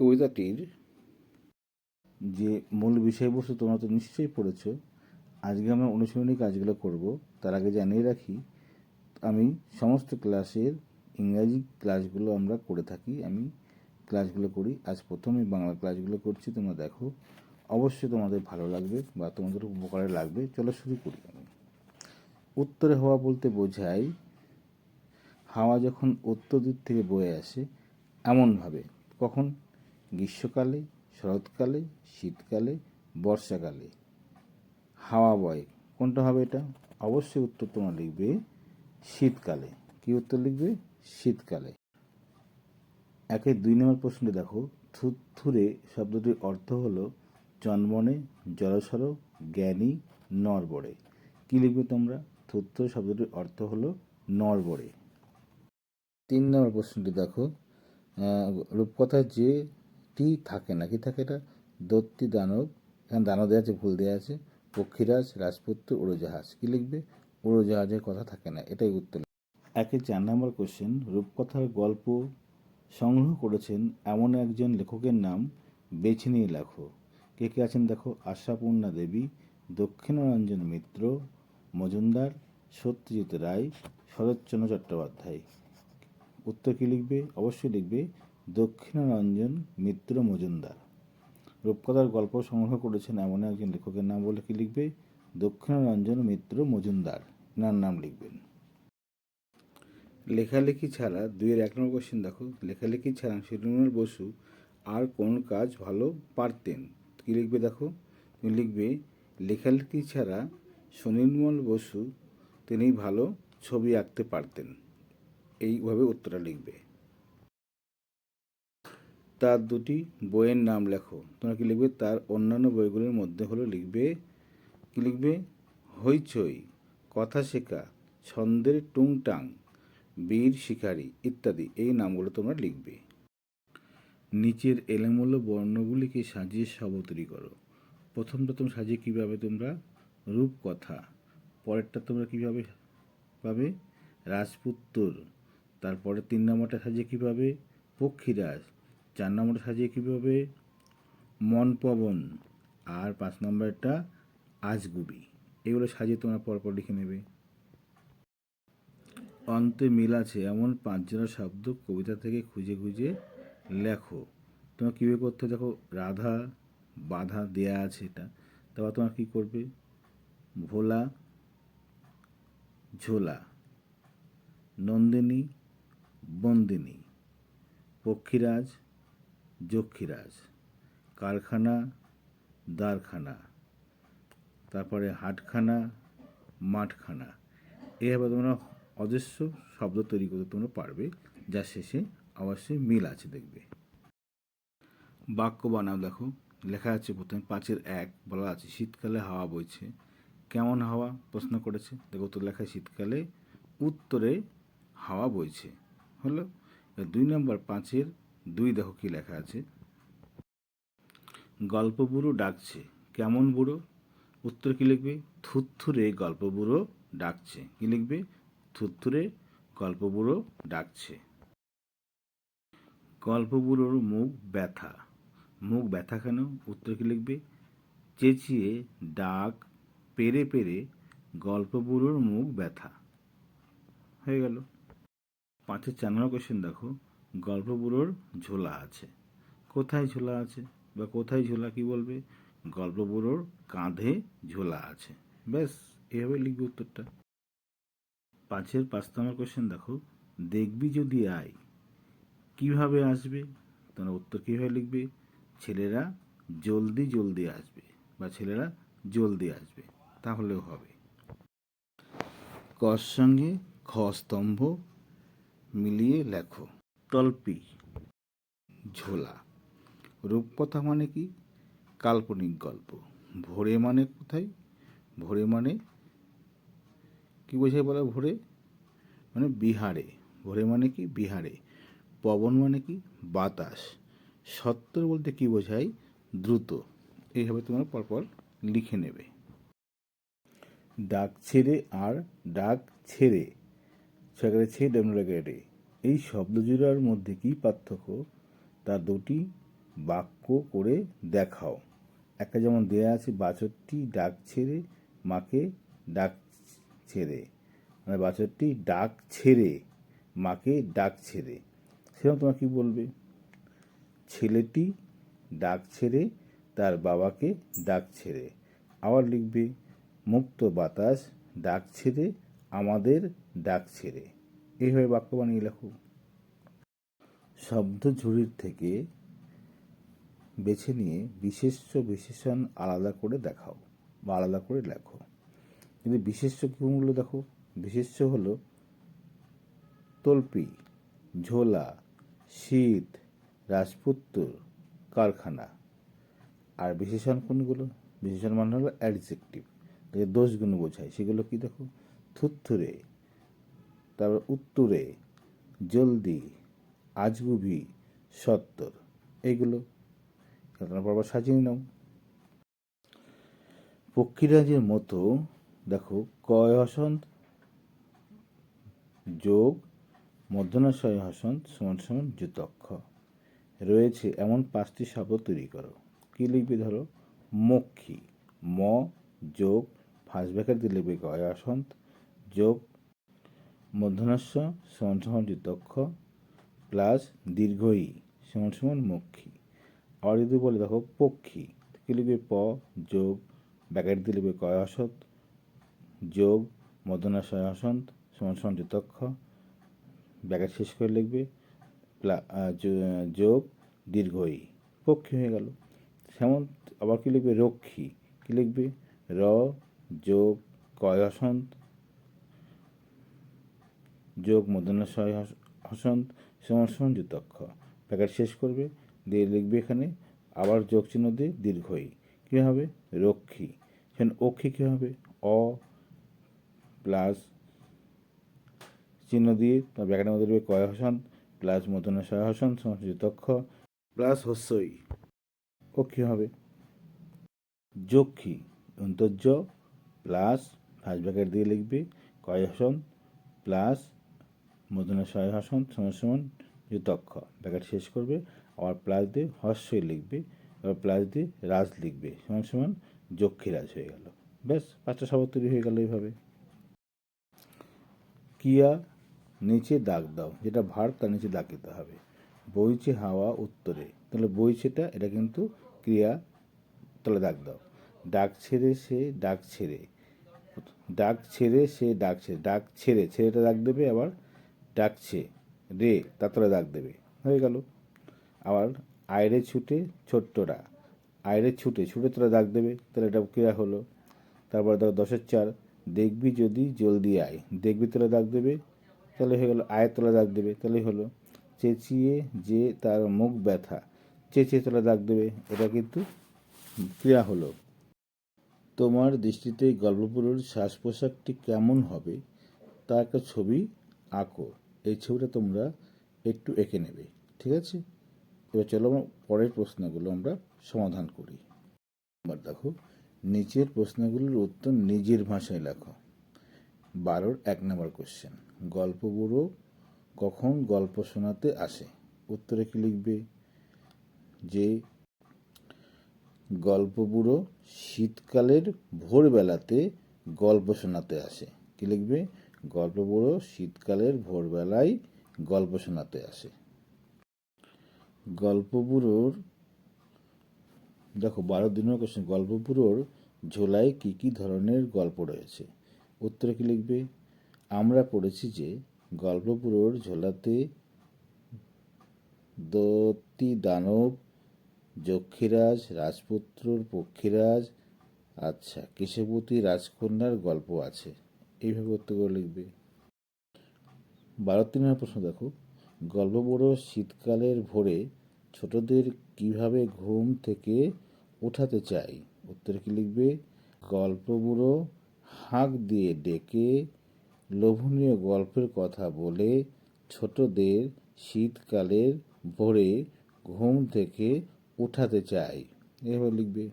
কবিতাটির যে মূল বিষয়বস্তু তোমরা তো নিশ্চয়ই পড়েছ, আজকে আমরা অনুশীলনী কাজগুলো করব। তার আগে জানিয়ে রাখি, আমি সমস্ত ক্লাসের ইংরাজি ক্লাসগুলো আমরা করে থাকি। আমি ক্লাসগুলো করি, আজ প্রথমে বাংলা ক্লাসগুলো করছি, তোমরা দেখো। অবশ্যই তোমাদের ভালো লাগবে বা তোমাদের উপকারে লাগবে। চলো শুরু করি আমি। উত্তরে হওয়া বলতে বোঝায়, হাওয়া যখন উত্তর দিক থেকে বয়ে আসে, এমনভাবে। কখন? গ্রীষ্মকালে শরৎকালে শীতকালে বর্ষাকালে। হাওয়া বয় কোনটা হবে এটা? অবশ্যই উত্তর তোমরা লিখবে শীতকালে। কি উত্তর লিখবে? শীতকালে। একে দুই নম্বর প্রশ্নটি দেখো। থুথুরে শব্দটির অর্থ হলো জন্মনে জলসর জ্ঞানী নরবরে। কি লিখবে তোমরা? থুরথুরে শব্দটির অর্থ হলো নরবরে। তিন নম্বর প্রশ্নটি দেখো। আহ, রূপকথায় যে টি থাকে না কি থাকে এটা? দত্তি দানব, এখানে দানব দেওয়া আছে, ভুল দেওয়া আছে। পক্ষীরাজ, রাজপুত্র, উড়োজাহাজ। কি লিখবে? উড়োজাহাজের কথা থাকে না, এটাই উত্তর। একে চার নম্বর কোশ্চেন রূপকথার গল্প সংগ্রহ করেছেন এমন একজন লেখকের নাম বেছে নিয়ে লেখো। কে কে আছেন দেখো? আশাপূর্ণা দেবী, দক্ষিণরঞ্জন মিত্র, মজুমদার, সত্যজিৎ রায়, শরৎচন্দ্র চট্টোপাধ্যায়। উত্তর কী লিখবে? অবশ্যই লিখবে দক্ষিণরঞ্জন মিত্র মজুমদার। রূপকথার গল্প সংগ্রহ করেছেন এমন একজন লেখকের নাম বলে কি লিখবে? দক্ষিণারঞ্জন মিত্র মজুমদার। এনার নাম লিখবেন। লেখালেখি ছাড়া দুইয়ের এক নম্বর কোশ্চেন দেখো। লেখালেখি ছাড়া সুনির্মল বসু আর কোন কাজ ভালো পারতেন? কি লিখবে দেখো? তুমি লিখবে, লেখালেখি ছাড়া সুনির্মল বসু তিনি ভালো ছবি আঁকতে পারতেন। এইভাবে উত্তরটা লিখবে। তার দুটি বইয়ের নাম লেখো। তোমরা কি লিখবে? তার অন্যান্য বইগুলোর মধ্যে হলো লিখবে, কি লিখবে? হইচই কথা শেখা, ছন্দের টুংটাং, বীর শিকারী ইত্যাদি। এই নামগুলো তোমরা লিখবে। নিচের এলোমেলো বর্ণগুলিকে সাজিয়ে শব্দ তৈরি করো। প্রথম প্রথম সাজিয়ে কীভাবে তোমরা? রূপকথা। পরেরটা তোমরা কীভাবে পাবে? রাজপুত্তর। তারপরে তিন নম্বরটা সাজিয়ে কীভাবে পক্ষীরাজ। চার নম্বরটা সাজিয়ে কীভাবে? মনপবন আর পাঁচ নম্বরটা আজগুবি এগুলো সাজিয়ে তোমরা পরপর লিখে নেবে। অন্তে মিল আছে এমন পাঁচজোড়া শব্দ কবিতা থেকে খুঁজে খুঁজে লেখো। তোমার কীভাবে করতে দেখো, রাধা, বাধা দেয়া আছে এটা। তারপর তোমার কী করবে? ভোলা, ঝোলা, নন্দিনী, বন্দিনী, পক্ষীরাজ যক্ষীরাজ, কারখানা, দ্বারখানা, তারপরে হাটখানা, মাঠখানা। এভাবে তোমরা অজস্র শব্দ তৈরি করতে তোমরা পারবে যার শেষে অবশ্যই মিল আছে দেখবে। বাক্য বানাও দেখো। লেখা আছে প্রথমে পাঁচের এক, বলা আছে, শীতকালে হাওয়া বইছে। কেমন হাওয়া? প্রশ্ন করেছে। দেখো তো লেখা, শীতকালে উত্তরে হাওয়া বইছে। হলো? দুই নম্বর, পাঁচের দুই দেখো কি লেখা আছে? গল্প বুড়ো ডাকছে। কেমন বুড়ো? উত্তর কি লিখবে? থুত্থুরে গল্প বুড়ো ডাকছে। কি লিখবে? থুত্থুরে গল্প বুড়ো ডাকছে। গল্প বুড়োর মুখ ব্যথা। মুখ ব্যথা কেন? উত্তর কি লিখবে? চেঁচিয়ে ডাক, পেরে পেরে গল্প বুড়োর মুখ ব্যথা। হয়ে গেল। পাঁচের চার নম্বর কোয়েশ্চেন দেখো। গল্প বুড়োর ঝোলা আছে। কোথায় ঝোলা আছে বা কোথায় ঝোলা কি বলবে? গল্প বুড়োর কাঁধে ঝোলা আছে। ব্যাস, এভাবে লিখবে উত্তরটা। পাঁচের পাঁচ নম্বর কোয়েশ্চেন দেখো। দেখবি যদি আয়, কীভাবে আসবে? তোমরা উত্তর কীভাবে লিখবে? ছেলেরা জলদি জলদি আসবে বা ছেলেরা জলদি আসবে, তাহলেও হবে। কর সঙ্গে খ স্তম্ভ মিলিয়ে লেখো। তল্পি। ঝোলা। রূপকথা মানে কি? কাল্পনিক গল্প। ভোরে মানে কোথায়? ভোরে মানে কি বোঝায় বলা? ভোরে মানে বিহারে। ভোরে মানে কি? বিহারে। পবন মানে কি? বাতাস। সত্তর বলতে কি বোঝায়? দ্রুত। এইভাবে তোমরা পরপর লিখে নেবে। ডাক ছেড়ে আর ডাক ছেড়ে। সেখানে ছে ডেমোগ্রেটে এই শব্দ জোড়ার মধ্যে কি পার্থক্য? তা দুটি বাক্য করে দেখাও। একটা যেমন দেয়া আছে, বাছরটি ডাক ছেড়ে, মাকে ডাক ছেড়ে। মানে বাছরটি ডাক ছেড়ে, মাকে ডাক ছেড়ে। সেরকম তোমার কি বলবে? ছেলেটি ডাক ছেড়ে, তার বাবাকে ডাক ছেড়ে। আবার লিখবে, মুক্ত বাতাস ডাক ছেড়ে, আমাদের ডাক ছেড়ে। এইভাবে বাক্য বানিয়ে লেখো। শব্দ ঝুড়ির থেকে বেছে নিয়ে বিশেষ্য বিশেষণ আলাদা করে দেখাও বা আলাদা করে লেখো। কিন্তু বিশেষ্য কোনগুলো দেখো? বিশেষ্য হলো তল্পি, ঝোলা, শীত, রাজপুত্তর, কারখানা। আর বিশেষণ কোনগুলো? বিশেষণ মানে হলো অ্যাডজেক্টিভ যে দোষগুণ বোঝায়। সেগুলো কি দেখো? থুত্থুরে তারপর উত্তরে জলদি আজগুবি সত্তর। এইগুলো ঘটনা পর্ব সাজিয়ে নাও পক্ষীরাজের মতো, দেখো কয় হসন্ত, যোগ মধ্যনাশয় হসন্ত, সমান সমান যুতক্ষ। রয়েছে এমন পাঁচটি শব্দ তৈরি করো। কি লিখবে ধরো? মক্ষী। ম, যোগ ফার্স্ট ব্যাকেট দিয়ে লিখবে গয় হসন্ত, যোগ মধ্যনাস্য সমান সমান যুতক্ষ প্লাস দীর্ঘই সমান সমান মক্ষী আবার যদি বলে, দেখো, পক্ষী কি লিখবে প, যোগ ব্যাকেট দিয়ে লিখবে কয় হসত যোগ মদনাশয় হসন্ত সমান সমান যুতক্ষ ব্যাকেট শেষ করে লিখবে যোগ, দীর্ঘই, পক্ষী হয়ে গেল। সেমন, আবার কি লিখবে রক্ষী, কি লিখবে? র, যোগ, কয় হসন্ত যোগ মদনাশয় হস- হসন্ত সমান সমান যুতক্ষ প্যাকেট শেষ করবে। দিয়ে লিখবে এখানে, আবার যোগ চিহ্ন দিয়ে দীর্ঘই। কী হবে? রক্ষী। সেখানে অক্ষী কী হবে? অ প্লাস চিহ্ন দিয়ে তার ব্যাকেটের মধ্যে লিখবে কয় হসন প্লাস মতনের সয় হসন সমান যুতক্ষ প্লাস হস্যই। অক্ষী হবে। যক্ষী। অন্তর্য প্লাস, ফার্স্ট ব্যাকেট দিয়ে লিখবে কয় হসন প্লাস মদনের সয় হসন সমান সমান যুতক্ষ ব্যাকেট শেষ করবে। আবার প্লাস দিয়ে হস্যই লিখবে। আবার প্লাস দিয়ে রাজ লিখবে। সমান সমান, যক্ষী রাজ হয়ে গেল। ব্যাস, পাঁচটা শব্দ তৈরি হয়ে গেল এইভাবে। কিয়া, নিচে দাগ দাও। যেটা ভার, তার নিচে দাগ দিতে হবে। বইছে হাওয়া উত্তরে। তাহলে বইছেটা, এটা কিন্তু ক্রিয়া। তাহলে দাগ দাও। ডাক ছেড়ে সে ডাক ছেড়ে। ডাক ছেড়ে সে ডাক ছেড়ে। ডাক ছেড়ে, ছেড়েটা দাগ দেবে আবার ডাকছে, রে তার তলে দাগ দেবে। হয়ে গেল। আবার, আয়রে ছুটে ছোট্টরা। আয়রে ছুটে ছুটে তোরা দাগ দেবে। তাহলে এটা ক্রিয়া হলো? তারপর দেখো দশের চার, দেখবি যদি জলদি আয়। দেখবি তোলা দাগ দেবে? তাহলে হয়ে গেলো আয়ের তোলা দাগ দেবে। তাহলে হলো, চেঁচিয়ে যে তার মুখ ব্যথা, চেঁচিয়ে তোলা দাগ দেবে। এটা কিন্তু ক্রিয়া হলো। তোমার দৃষ্টিতে গল্পপুরুর শ্বাস পোশাকটি কেমন হবে তা একটা ছবি আঁকো। এই ছবিটা তোমরা একটু এঁকে নেবে, ঠিক আছে? এবার চলো আমরা পরের প্রশ্নগুলো আমরা সমাধান করি। এবার দেখো, নিচের প্রশ্নগুলোর উত্তর নিজের ভাষায় লেখো। বারোর এক নম্বর কোশ্চেন গল্প বুড়ো কখন গল্প শোনাতে আসে? উত্তরে কি লিখবে? যে, গল্প বুড়ো শীতকালের ভোরবেলাতে গল্প শোনাতে আসে। কি লিখবে? গল্প বুড়ো শীতকালের ভোরবেলায় গল্প শোনাতে আসে। গল্প বুড়োর দেখো বারো দিনের কোশ্চেন গল্পপুরোর ঝোলায় কী কী ধরনের গল্প রয়েছে? উত্তরে কি লিখবে? আমরা পড়েছি যে গল্পপুরোর ঝোলাতে দতি দানব, যক্ষীরাজ, রাজপুত্রর পক্ষীরাজ আচ্ছা কেশবতী, রাজকন্যার গল্প আছে। এইভাবে উত্তর করে লিখবে। বারো তিনের প্রশ্ন দেখো। গল্প বড় শীতকালের ভোরে ছোটদের কীভাবে ঘুম থেকে ওঠাতে চাই? উত্তরে কি লিখবে? গল্প বুড়ো হাঁক দিয়ে ডেকে, লোভনীয় গল্পের কথা বলে ছোটদের শীতকালের ভোরে ঘুম থেকে উঠাতে চাই। এভাবে লিখবে।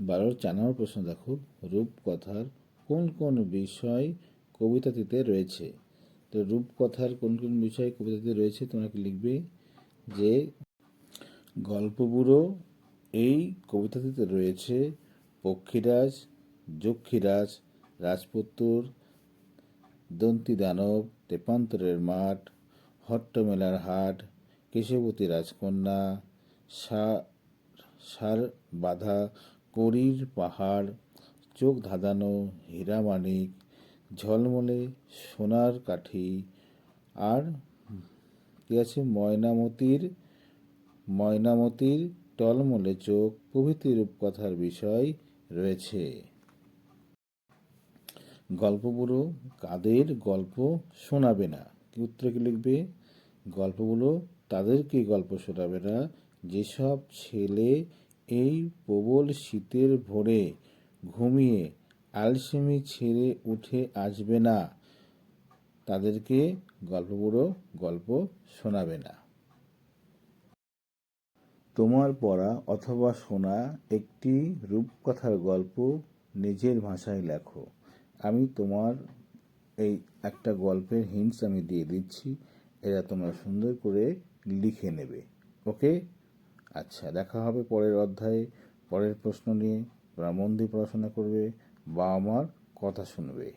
বারোর চার নম্বর প্রশ্ন দেখো। রূপকথার কোন কোন বিষয় কবিতাটিতে রয়েছে? তো রূপকথার কোন কোন বিষয় কবিতাতে রয়েছে তোমাকে লিখবে? যে গল্পগুলো এই কবিতাটিতে রয়েছে পক্ষীরাজ, যক্ষীরাজ, রাজপুত্তর, দন্তি দানব, তেপান্তরের মাঠ, হট্টমেলার হাট, কেশবতী রাজকন্যা সার বাঁধা করির পাহাড় চোখ ধাঁধানো হীরামানিক ঝলমলে সোনার কাঠি আর কি আছে? ময়নামতির ময়নামতির টলমলে চোখ প্রভৃতি রূপকথার বিষয় রয়েছে। গল্পগুলো কাদের গল্প শোনাবে না? কি উত্তরে কি লিখবে? গল্পগুলো তাদেরকে গল্প শোনাবে না? যেসব ছেলে এই প্রবল শীতের ভোরে ঘুমিয়ে আলসেমি ছেড়ে উঠে আসবে না। তাদেরকে গল্পগুলো গল্প শোনাবে না। তোমার পড়া অথবা শোনা একটি রূপকথার গল্প নিজের ভাষায় লেখো। আমি তোমার এই একটা গল্পের হিন্টস আমি দিয়ে দিচ্ছি। এরা তোমরা সুন্দর করে লিখে নেবে। ওকে? আচ্ছা দেখা হবে পরের অধ্যায়ে। পরের প্রশ্ন নিয়ে। তোমরা মন দিয়ে পড়াশোনা করবে বাবা মার কথা শুনবে।